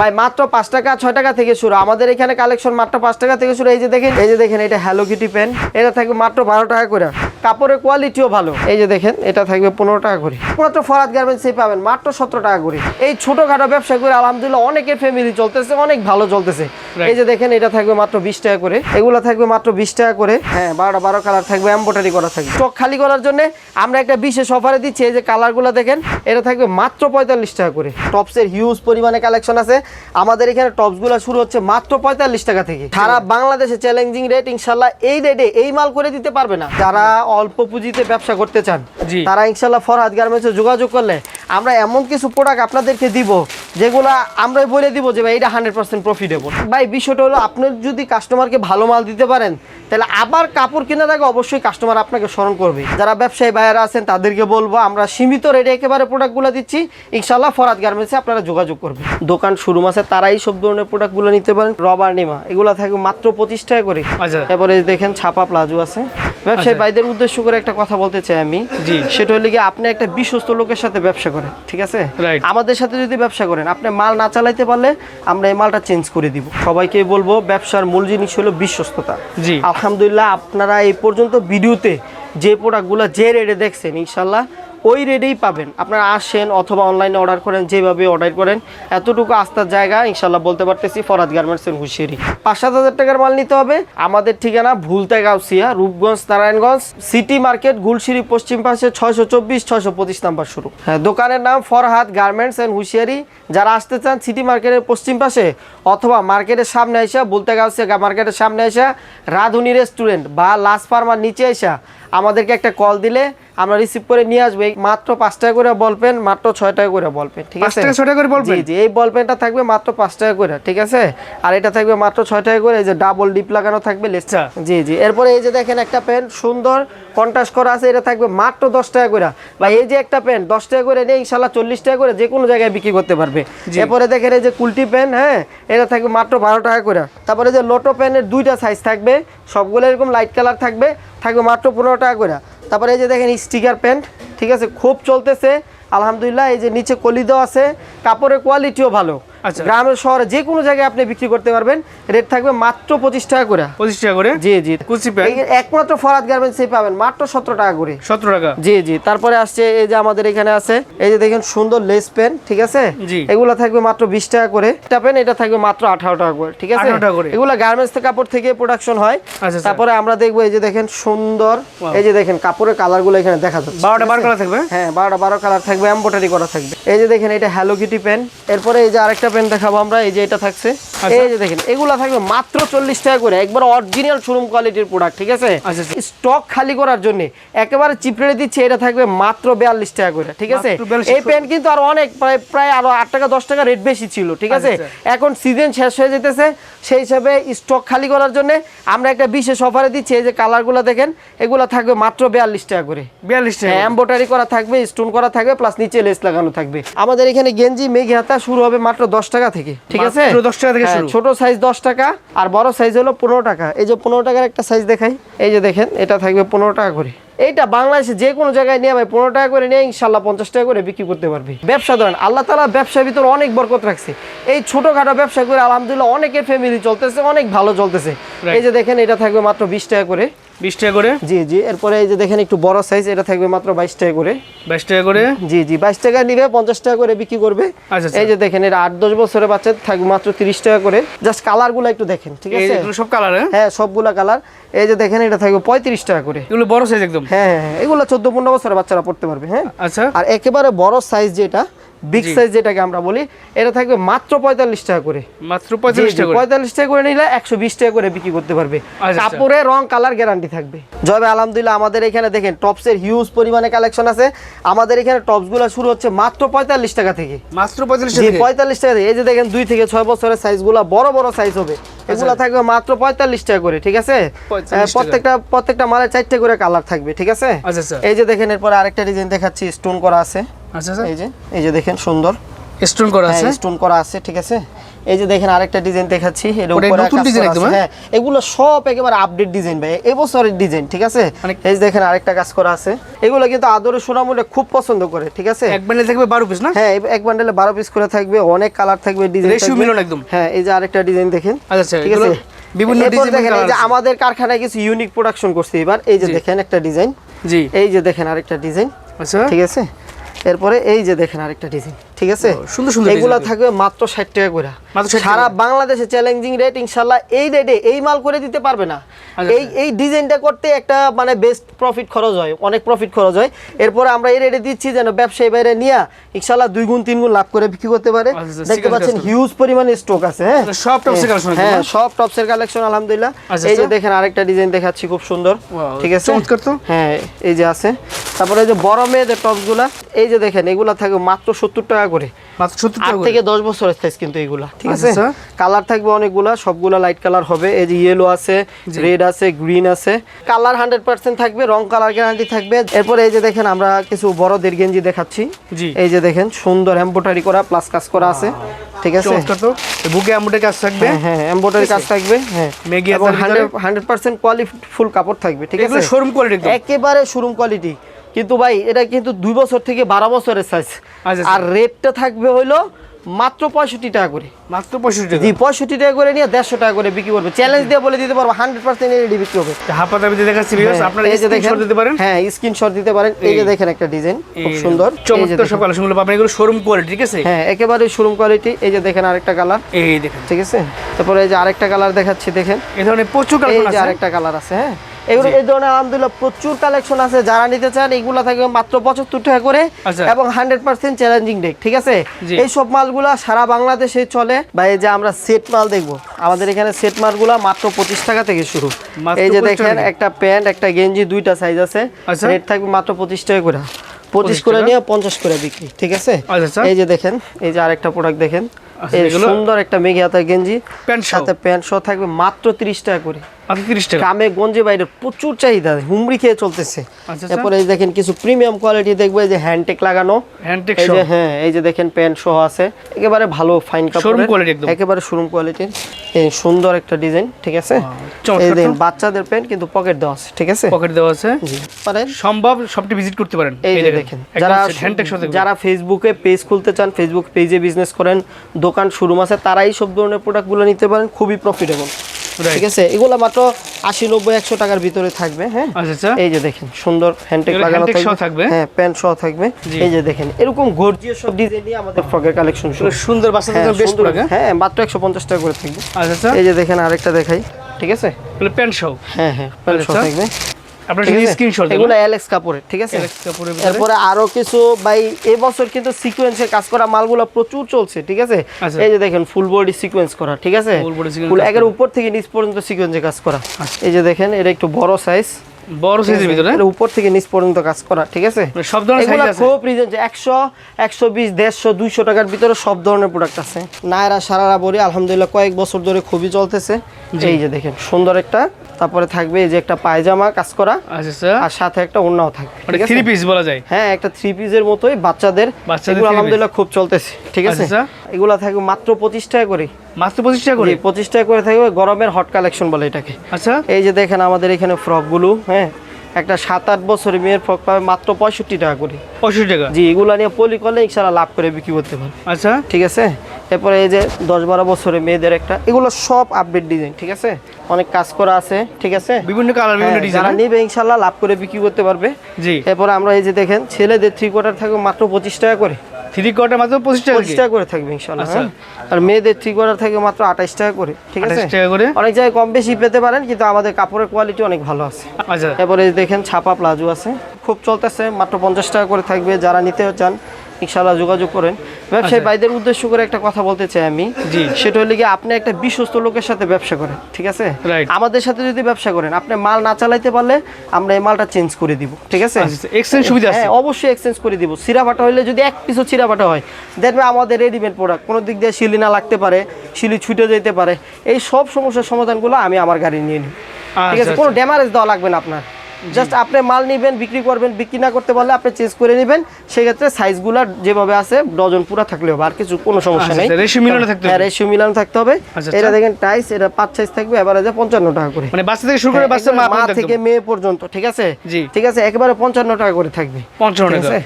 ভাই, মাত্র পাঁচ টাকা, ছয় টাকা থেকে শুরু। আমাদের এখানে কালেকশন মাত্র পাঁচ টাকা থেকে শুরু। এই যে দেখেন, এই যে দেখেন, এটা হ্যালো কিটি পেন এটা থাকবে মাত্র বারো টাকা করে। কাপড়ের কোয়ালিটিও ভালো। এই যে দেখেন এটা থাকবে পনেরো টাকা করে। মাত্র ফরাত গার্মেন্টসে পাবেন মাত্র সতেরো টাকা করে। এই ছোটখাটো ব্যবসা করে আলহামদুলিল্লাহ অনেকের ফ্যামিলি চলতেছে অনেক ভালো চলতেছে। এই যে দেখেন এটা থাকবে মাত্র বিশ টাকা করে। এগুলো থাকবে মাত্র বিশ টাকা করে। হ্যাঁ বারোটা বারো কালার থাকবে এম্বোটারি করা থাকবে। স্টক খালি করার জন্য আমরা একটা বিশেষ অফারে দিচ্ছি এই যে কালারগুলো দেখেন এটা থাকবে মাত্র পঁয়তাল্লিশ টাকা করে। টপসের হিউজ পরিমাণে কালেকশন আছে। আমাদের এখানে টপসগুলো শুরু হচ্ছে মাত্র পঁয়তাল্লিশ টাকা থেকে। সারা বাংলাদেশে চ্যালেঞ্জিং রেট ইনশাল্লাহ এই রেটে এই মাল করে দিতে পারবে না। যারা অল্প পুঁজিতে ব্যবসা করতে চান। তারা ইনশাল্লাহ ফরহাদ গার্মেন্টসে যোগাযোগ করলে আমরা এমন কিছু প্রোডাক্ট আপনাদেরকে দিব যেগুলো আমরা বলে দিব যে ভাই এটা হান্ড্রেড পার্সেন্ট প্রফিটেবল ভাই বিষয়টা হলো আপনি যদি কাস্টমারকে ভালো মাল দিতে পারেন তাহলে আবার কাপড় কেনার আগে অবশ্যই কাস্টমার আপনাকে স্মরণ করবে। যারা ব্যবসায়ী ভাইয়েরা আছেন তাদেরকে বলব আমরা সীমিত রেটে একেবারে প্রোডাক্টগুলো দিচ্ছি ইনশাল্লাহ ফরাদ গার্মেন্টসে আপনারা যোগাযোগ করবেন দোকান শুরু মাসে তারাই সব ধরনের প্রোডাক্টগুলো নিতে পারেন রবার নিমা এগুলো থাকে মাত্র পঁচিশ টাকা করে। আচ্ছা। এরপরে দেখেন ছাপা প্লাজো আছে। ব্যবসায়ী ভাইদের উদ্দেশ্য করে একটা কথা বলতে চাই আমি। জি। সেটা হলো কি আপনি একটা বিশ্বস্ত লোকের সাথে ব্যবসা করেন ঠিক আছে? আমাদের সাথে যদি ব্যবসা করেন আপনি মাল না চালাইতে পারলে আমরা এই মালটা চেঞ্জ করে দিব। সবাইকে বলব ব্যবসার মূল জিনিস হলো বিশ্বস্ততা। জি। আলহামদুলিল্লাহ আপনারা এই পর্যন্ত ভিডিওতে যে প্রোডাক্টগুলো যে রেটে দেখছেন ইনশাল্লাহ ওই রেটেই পাবেন। আপনারা আসেন অথবা অনলাইনে অর্ডার করেন, যেভাবে অর্ডার করেন, এতটুকু আস্থার জায়গা ইনশাল্লাহ বলতে পারতেছি ফরাদ গার্মেন্টসের হুশিয়ারি। পাঁচ সাত হাজার টাকার মাল নিতে হবে। আমাদের ঠিকানা ভুলতে গাউসিয়া রূপগঞ্জ, নারায়ণগঞ্জ সিটি মার্কেট গুলশিরি, পশ্চিম পাশে ছয়শো চব্বিশ, ছয়শো পঁচিশ নাম্বার শুরু। হ্যাঁ দোকানের নাম ফরহাদ গার্মেন্টস অ্যান্ড হুশিয়ারি। যারা আসতে চান সিটি মার্কেটের পশ্চিম পাশে অথবা মার্কেটের সামনে এসে বলতে গাউসিয়া মার্কেটের সামনে এসে রাধুনি রেস্টুরেন্ট বা লাস ফার্মার নিচে এসে আমাদেরকে একটা কল দিলে আমরা রিসিভ করে নিয়ে আসব। মাত্র পাঁচ টাকা করে বল পেন মাত্র ছয় টাকা করে বল পেন ঠিক আছে? ছয় টাকা করে? জি এই বল পেনটা থাকবে মাত্র পাঁচ টাকা করে ঠিক আছে? আর এটা থাকবে মাত্র ছয় টাকা করে এই যে ডাবল ডিপ লাগানো থাকবে লেস আচ্ছা। জি জি এরপরে এই যে দেখেন একটা পেন সুন্দর কন্ট্রাস্ট করা আছে এটা থাকবে মাত্র দশ টাকা করে। বা এই যে একটা পেন দশ টাকা করে নেই ইনশাল্লাহ চল্লিশ টাকা করে যে কোনো জায়গায় বিক্রি করতে পারবে। এরপরে দেখেন এই যে কুলটি পেন হ্যাঁ এটা থাকবে মাত্র বারো টাকা করে। তারপরে যে লোটো পেনের দুইটা সাইজ থাকবে সবগুলো এরকম লাইট কালার থাকবে থাকবে মাত্র পনেরো টাকা করে। তারপরে এই যে দেখেন স্টিকার প্যান্ট ঠিক আছে? খুব চলতেছে। আলহামদুলিল্লাহ, এই যে নিচে কলি দেওয়া আছে। কাপড়ের কোয়ালিটিও ভালো। গ্রামের শহরে যে কোনো জায়গায় আপনি বিক্রি করতে পারবেন। রেট থাকবে মাত্র পঁচিশ টাকা করে। পঁচিশ টাকা করে? জি জি। কুচি একমাত্র ফরাদ গার্মেন্টসে পাবেন মাত্র সতেরো টাকা করে। সতেরো টাকা? জি জি। তারপরে আসছে এই যে আমাদের এখানে আছে এই যে দেখেন সুন্দর লেস পেন ঠিক আছে। এগুলো থাকবে মাত্র বিশ টাকা করে। একটা পেন এটা থাকবে মাত্র আঠারো টাকা করে ঠিক আছে? 18 এগুলো গার্মেন্টস কাপড় থেকে প্রোডাকশন হয়। আচ্ছা, আচ্ছা। তারপরে আমরা দেখব এই যে দেখেন সুন্দর এই যে দেখেন কাপড়ের কালারগুলো এখানে দেখা যাচ্ছে বারোটা বার? করা থাকবে? হ্যাঁ বারোটা বারো কালার থাকবে এম্বোটারি করা থাকবে। এই যে দেখেন এটা হ্যালো কিটি পেন এরপরে এই যে আরেকটা পেন দেখাবো আমরা এই যে এটা থাকছে। আচ্ছা। এই যে দেখেন এগুলা থাকবে মাত্র চল্লিশ টাকা করে একবার অরিজিনাল শোরুম কোয়ালিটির প্রোডাক্ট ঠিক আছে? আচ্ছা, আচ্ছা। স্টক খালি করার জন্য একেবারে চিপড়ে দিচ্ছে এটা থাকবে মাত্র বিয়াল্লিশ টাকা করে ঠিক আছে? এই পেন কিন্তু আর অনেক প্রায় প্রায় আরও আট টাকা দশ টাকা রেট বেশি ছিল ঠিক আছে? আচ্ছা, এখন সিজন শেষ হয়ে যেতেছে সেই হিসাবে স্টক খালি করার জন্য আমরা একটা বিশেষ অফারে দিচ্ছি এই যে কালারগুলো দেখেন এগুলো থাকবে মাত্র বিয়াল্লিশ টাকা করে। বিয়াল্লিশ টাকা এম্বোটারি করা থাকবে স্টোন করা থাকবে প্লাস নিচে লেস লাগানো থাকবে। আমাদের এখানে গেঞ্জি মেঘে হাতা শুরু হবে মাত্র দশ টাকা থেকে ঠিক আছে? মাত্র 10 টাকা থেকে হ্যাঁ, ছোট সাইজ দশ টাকা আর বড় সাইজ হলো পনেরো টাকা। এই যে পনেরো টাকার একটা সাইজ দেখাই এই যে দেখেন এটা থাকবে পনেরো টাকা করে। এইটা বাংলাদেশে যে কোনো জায়গায় নিয়ে ভাই পনেরো টাকা করে নিয়ে ইনশাল্লাহ পঞ্চাশ টাকা করে বিক্রি করতে পারবে। ব্যবসা ধরেন আল্লাহ তালা ব্যবসার ভিতরে অনেক বরকত রাখছে। এই ছোটখাটো ব্যবসা করে আলহামদুলিল্লাহ অনেকের ফ্যামিলি চলতেছে অনেক ভালো চলতেছে। এই যে দেখেন এটা থাকবে মাত্র বিশ টাকা করে। বিশ টাকা করে? জি জি এরপরে এই যে দেখেন একটু বড় সাইজ এটা থাকবে মাত্র বাইশ টাকা করে। বাইশ টাকা করে? জি জি বাইশ টাকা নিবে পঞ্চাশ টাকা করে বিক্রি করবে। আচ্ছা, আচ্ছা। এই যে দেখেন এটা আট দশ বছরের বাচ্চা থাকবে মাত্র তিরিশ টাকা করে। জাস্ট কালারগুলো একটু দেখেন ঠিক আছে? এগুলো সব কালার হ্যাঁ? হ্যাঁ সবগুলা কালার এই যে দেখেন এটা থাকবে পঁয়ত্রিশ টাকা করে। এগুলো বড় সাইজ একদম? হ্যাঁ হ্যাঁ হ্যাঁ এগুলো চোদ্দ পনেরো বছরের বাচ্চারা পড়তে পারবে হ্যাঁ? আচ্ছা। আর একেবারে বড় সাইজ যেটা বিগ সাইজ যেটাকে আমরা বলি এটা থাকবে মাত্র পঁয়তাল্লিশ টাকা করে। মাত্র পঁয়তাল্লিশ টাকা পঁয়তাল্লিশ টাকা করে নিলে একশো বিশ টাকা করে বিক্রি করতে পারবে। আচ্ছা। কাপড়ে রং কালার গ্যারান্টি থাকবে। জয়বে আলহামদুলিল্লাহ আমাদের এখানে দেখেন টপসের হিউজ পরিমাণে কালেকশন আছে। আমাদের এখানে টপসগুলো শুরু হচ্ছে মাত্র পঁয়তাল্লিশ টাকা থেকে। মাত্র পঁয়তাল্লিশ টাকা থেকে? পঁয়তাল্লিশ টাকা থেকে। এই যে দেখেন দুই থেকে ছয় বছরের সাইজগুলো বড় বড় সাইজ হবে। এগুলো থাকবে মাত্র পঁয়তাল্লিশ টাকা করে ঠিক আছে? প্রত্যেকটা প্রত্যেকটা মালে চারটে করে কালার থাকবে ঠিক আছে? আচ্ছা আচ্ছা। এই যে দেখেন এরপর আরেকটা ডিজাইন দেখাচ্ছি স্টোন করা আছে। আচ্ছা আচ্ছা। এই যে এই যে দেখেন সুন্দর। স্টোন করা আছে? স্টোন করা আছে ঠিক আছে? এই যে দেখেন আরেকটা ডিজাইন দেখাচ্ছি। এর উপরে নতুন কাজ একদম, হ্যাঁ। এগুলো সব একেবারে আপডেট ডিজাইন ভাই। এবছরের ডিজাইন ঠিক আছে? মানে- এই দেখেন আরেকটা কাজ করা আছে। এগুলো কিন্তু আদরে সোনামুলে খুব পছন্দ করে ঠিক আছে? এক বান্ডেল থাকবে বারো পিস না? হ্যাঁ এক বান্ডেলে বারো পিস করে থাকবে অনেক কালার থাকবে ডিজাইন Ratio মিলন একদম। হ্যাঁ এই যে আরেকটা ডিজাইন দেখেন আচ্ছা, ঠিক আছে? বিভিন্ন এরপর দেখেন এই যে আমাদের কারখানায় কিছু ইউনিক প্রোডাকশন করছে এবার। এই যে দেখেন একটা ডিজাইন জি। এই যে দেখেন আরেকটা ডিজাইন আচ্ছা। ঠিক আছে? এরপরে এই যে দেখেন আরেকটা ডিজাইন। ঠিক আছে? সুন্দর সুন্দর এগুলা থাকবে মাত্র ষাট টাকা করে 60 সারা বাংলাদেশে চ্যালেঞ্জিং রেট ইনশাল্লাহ এই রেটে এই মাল করে দিতে পারবে না। আচ্ছা, এই এই ডিজাইনটা করতে একটা মানে বেস্ট প্রফিট খরচ হয় অনেক প্রফিট খরচ হয়। এরপরে আমরা এই রেটে দিচ্ছি যেন ব্যবসায়ী বাইরে নিয়ে ইনশাল্লাহ দুই গুণ তিন গুণ লাভ করে বিক্রি করতে পারে। আচ্ছা, আচ্ছা, দেখতে পাচ্ছেন হিউজ পরিমাণে স্টক আছে হ্যাঁ? সব tops এর হ্যাঁ সব টপসের কালেকশন আলহামদুলিল্লাহ। আচ্ছা, এই যে আচ্ছা। দেখেন আরেকটা ডিজাইন দেখাচ্ছি খুব সুন্দর। ঠিক আছে? চমৎকার তো। হ্যাঁ এই যে আছে। তারপরে এই যে বড় মেয়েদের টপসগুলা এই যে দেখেন এগুলা থাকবে মাত্র সত্তর টাকা করে। মাত্র সত্তর টাকা। থেকে দশ বছরের সাইজ কিন্তু এগুলা ঠিক আচ্ছা, আছে? আচ্ছা। কালার থাকবে অনেকগুলা সবগুলা লাইট কালার হবে। এই যে ইয়েলো আছে রেড আছে গ্রিন আছে। কালার হান্ড্রেড পার্সেন্ট থাকবে রং কালার গ্যারান্টি থাকবে। এরপরে এই যে দেখেন আমরা কিছু বড়দের গেঞ্জি দেখাচ্ছি। জি। এই যে দেখেন সুন্দর এম্বোটারি করা প্লাস কাজ করা আছে ঠিক আছে? বুকে আমুটের কাজ থাকবে? হ্যাঁ হ্যাঁ কাজ থাকবে হ্যাঁ। মেগি এবং হাতার ভিতরে? হান্ড্রেড হান্ড্রেড পার্সেন্ট ফুল কাপড় থাকবে ঠিক এগুলো আছে? শোরুম কোয়ালিটি একদম একেবারে শোরুম কোয়ালিটি কিন্তু ভাই এটা কিন্তু দুই বছর থেকে বারো বছরের সাইজ আচ্ছা, আর রেটটা থাকবে হইল মাত্র পঁয়ষট্টি টাকা করে। মাত্র পঁয়ষট্টি জি পঁয়ষট্টি টাকা করে নিয়ে দেড়শো টাকা করে বিক্রি করবে। চ্যালেঞ্জ দিয়ে বলে দিতে পারব হান্ড্রেড পার্সেন্ট বিক্রি হবে। হাফা দাবিতে দেখাচ্ছি হ্যাঁ, আপনারা এই যে দেখেন স্ক্রিনশট দিতে পারেন। হ্যাঁ স্ক্রিনশট দিতে পারেন। এই যে দেখেন একটা ডিজাইন খুব সুন্দর। চমৎকার সব কালেকশনগুলো পাবেন এগুলো শোরুম কোয়ালিটি ঠিক আছে? হ্যাঁ একেবারে শোরুম কোয়ালিটি এই যে দেখেন আরেকটা কালার এই দেখেন। ঠিক আছে? তারপরে এই যে আরেকটা কালার দেখাচ্ছি দেখেন। এই ধরনের প্রচুর আছে। আরেকটা কালার আছে হ্যাঁ। এগুলো এই ধরনের আলহামদুলিল্লাহ প্রচুর কালেকশন আছে। যারা নিতে চান এগুলো থাকবে মাত্র পঁচাত্তর টাকা করে আচ্ছা। এবং হান্ড্রেড পার্সেন্ট চ্যালেঞ্জিং ডেক ঠিক আছে? এই সব মালগুলা সারা বাংলাদেশে চলে। বা এই যে আমরা সেট মাল দেখব। আমাদের এখানে সেট মালগুলা মাত্র পঁচিশ টাকা থেকে শুরু। এই যে 25 দেখেন একটা প্যান্ট একটা গেঞ্জি দুইটা সাইজ আছে। আচ্ছা। রেট থাকবে মাত্র পঁচিশ টাকা করে। পঁচিশ 25 করে নিয়ে পঞ্চাশ করে বিক্রি ঠিক আছে? আচ্ছা, আচ্ছা। এই যে দেখেন এই যে আরেকটা প্রোডাক্ট দেখেন। আচ্ছা, এই সুন্দর একটা মেঘে হাতার গেঞ্জি প্যান্ট সাথে প্যান্ট সহ থাকবে মাত্র তিরিশ টাকা করে। গ্রামে গঞ্জে বাইরে প্রচুর চাহিদা হুমড়ি খেয়ে চলতেছে। এরপরে এই দেখেন কিছু প্রিমিয়াম কোয়ালিটি দেখব এই যে হ্যান্ডটেক লাগানো। হ্যান্ডটেক এই যে হ্যাঁ এই যে দেখেন প্যান্ট সহ আছে। একেবারে ভালো ফাইন কাপড়। একেবারে শোরুম কোয়ালিটির সুন্দর একটা ডিজাইন ঠিক আছে? এই। বাচ্চাদের প্যান্ট কিন্তু পকেট দেওয়া আছে ঠিক আছে? পকেট দেওয়া আছে। পারেন। সম্ভব সবটি ভিজিট করতে পারেন। এই দেখেন যারা যারা ফেসবুকে পেজ খুলতে চান ফেসবুক পেজে বিজনেস করেন দোকান শোরুম আছে তারাই সব ধরনের প্রোডাক্টগুলো নিতে পারেন খুবই প্রফিটেবল ঠিক আছে? এগুলো মাত্র আশি নব্বই একশো টাকার ভিতরে থাকবে হ্যাঁ? আচ্ছা আচ্ছা। এই যে দেখেন সুন্দর হ্যান্ডটেক লাগানো থাকবে? হ্যাঁ প্যান্ট সহ থাকবে। এই যে দেখেন এরকম গর্জিয়াস সব ডিজাইন নিয়ে আমাদের ফ্রকের কালেকশন সুন্দর বাচ্চাদের হ্যাঁ হ্যাঁ মাত্র একশো পঞ্চাশ টাকা করে থাকবে। আচ্ছা। এই যে দেখেন আরেকটা দেখাই। ঠিক আছে? প্যান্ট সহ। হ্যাঁ হ্যাঁ প্যান্ট সহ আচ্ছা। থাকবে। আপনার ঠিক আছে? স্ক্রিনশট এগুলো অ্যালেক্স কাপড়ের ঠিক আছে? কাপড়ের ভিতরে। এরপরে আরও কিছু ভাই এবছর কিন্তু সিকোয়েন্সে কাজ করা মালগুলো প্রচুর চলছে ঠিক আছে? আচ্ছা। এই যে দেখেন ফুল বডি সিকোয়েন্স করা ঠিক আছে? ফুল একের উপর থেকে নিচ পর্যন্ত সিকোয়েন্সে কাজ করা। এই যে দেখেন এটা একটু বড় সাইজ বড় সাইজের ভিতরে? উপর থেকে নিচ পর্যন্ত কাজ করা ঠিক আছে? মানে সব ধরনের সাইজ আছে? খুব রিজেন্ট একশো একশো বিশ দেড়শো দুইশো টাকার ভিতরে সব ধরনের প্রোডাক্ট আছে। নায়রা সারারা বড়ি আলহামদুলিল্লাহ কয়েক বছর ধরে খুবই চলতেছে। এই যে দেখেন সুন্দর একটা তারপরে থাকবে এই যে একটা পায়জামা কাজ করা আচ্ছা আচ্ছা। আর সাথে একটা ওড়নাও থাকবে মানে থ্রি পিস বলা যায়? হ্যাঁ একটা থ্রি পিসের মতোই বাচ্চাদের। বাচ্চাদের এগুলো আলহামদুলিল্লাহ খুব চলতেছে ঠিক আছে? আচ্ছা। এগুলা থাকবে মাত্র পঁচিশ টাকা করে। মাত্র পঁচিশ টাকা করে? পঁচিশ টাকা করে থাকবে গরমের হট কালেকশন বলে এটাকে। আচ্ছা। এই যে দেখেন আমাদের এখানে ফ্রকগুলো হ্যাঁ? একটা সাত আট বছরের মেয়ের ফ্রক পাবে মাত্র পঁয়ষট্টি টাকা করে। পঁয়ষট্টি টাকা? জি এগুলো নিয়ে পলি করলে ইনশাল্লাহ লাভ করে বিক্রি করতে আচ্ছা। ঠিক আছে? এরপরে এই যে দশ বারো বছরের মেয়েদের একটা এগুলো সব আপডেট ডিজাইন ঠিক আছে? অনেক কাজ করা আছে ঠিক আছে? বিভিন্ন কালার বিভিন্ন যারা ডিজাইন নিবে ইনশাল্লাহ লাভ করে বিক্রি করতে পারবে। জি। এরপরে আমরা এই যে দেখেন ছেলেদের থ্রি কোয়ার্টার থাকবে মাত্র পঁচিশ টাকা করে। থ্রি কোয়ার্টার মাত্র পঁচিশ টাকা পঁচিশ টাকা করে থাকবে ইনশাল্লাহ আচ্ছা। হ্যাঁ। আর মেয়েদের থ্রি কোয়ার্টার থাকবে মাত্র আঠাইশ টাকা করে ঠিক আছে টাকা করে? অনেক জায়গায় কম বেশি পেতে পারেন কিন্তু আমাদের কাপড়ের কোয়ালিটি অনেক ভালো আছে আচ্ছা এরপরে দেখেন ছাপা প্লাজো আছে খুব চলতেছে মাত্র পঞ্চাশ টাকা করে থাকবে যারা নিতে চান ইনশাল্লাহ যোগাযোগ করেন। ব্যবসায়ী আচ্ছা। ভাইদের উদ্দেশ্য করে একটা কথা বলতে চাই আমি। জি। সেটা হলে কি আপনি একটা বিশ্বস্ত লোকের সাথে ব্যবসা করেন ঠিক আছে. আমাদের সাথে যদি ব্যবসা করেন আপনি মাল না চালাইতে পারলে আমরা এই মালটা চেঞ্জ করে দিব ঠিক আছে? আচ্ছা এক্সচেঞ্জ সুবিধা আছে। হ্যাঁ অবশ্যই এক্সচেঞ্জ করে দিব। চিরা ফাটা হলে যদি এক পিসও চিরা ফাটা হয় দেখবে আমাদের রেডিমেড প্রোডাক্ট কোনো দিক দিয়ে শিলি না লাগতে পারে শিলি ছুটে যেতে পারে। এই সব সমস্যার সমাধানগুলো আমি আমার গাড়ি নিয়ে নিই ঠিক আচ্ছা, আছে কোনো ড্যামারেজ দেওয়া লাগবে না আপনার। জাস্ট আপনি মাল নেবেন বিক্রি করবেন বিক্রি না করতে পারলে আপনি চেঞ্জ করে নেবেন। সেক্ষেত্রে সাইজগুলো যেভাবে আছে ডজন পুরা থাকলে হবে আর কিছু কোনো সমস্যা আচ্ছা, নেই। রেশিও মিলানো থাকতে হ্যাঁ হবে। রেশিও মিলানো থাকতে হবে। আচ্ছা, এটা আচ্ছা। দেখেন টাইস এটা পাঁচ সাইজ থাকবে এবারে পঞ্চান্ন টাকা করে। মানে বাচ্চা থেকে শুরু করে হ্যাঁ, বাচ্চা মা থেকে মেয়ে পর্যন্ত ঠিক আছে। ঠিক আছে একেবারে পঞ্চান্ন টাকা করে থাকবে। 55 টাকা।